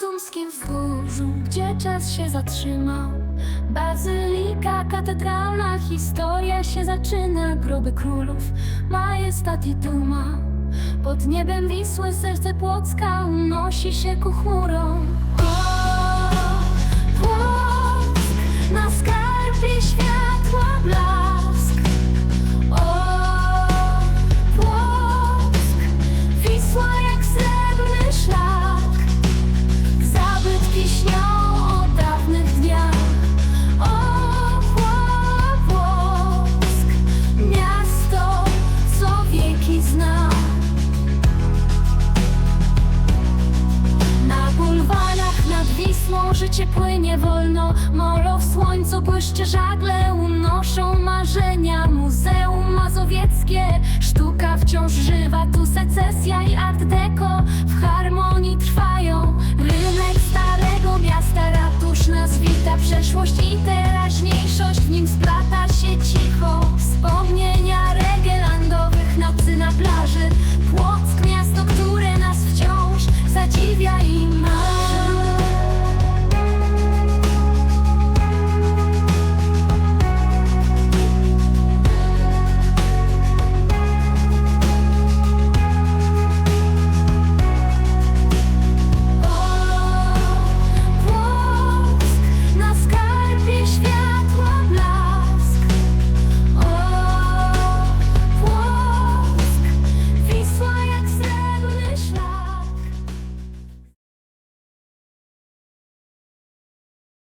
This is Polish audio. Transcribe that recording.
tumskim wzgórzu, gdzie czas się zatrzymał. Bazylika katedralna, historia się zaczyna. Groby królów, majestat i duma. Pod niebem Wisły serce Płocka unosi się ku chmurom. O, Wiosną życie płynie wolno. Molo w słońcu błyszczy żagle Unoszą. Marzenia Muzeum Mazowieckie. Sztuka wciąż żywa Tu secesja i art deco. W harmonii trwają. Rynek starego miasta Ratusz nas wita Przeszłość i teraźniejszość. W nim splata się cicho. Wspomnienia regelandowych Nocy na plaży. Płock miasto, które nas wciąż Zadziwia im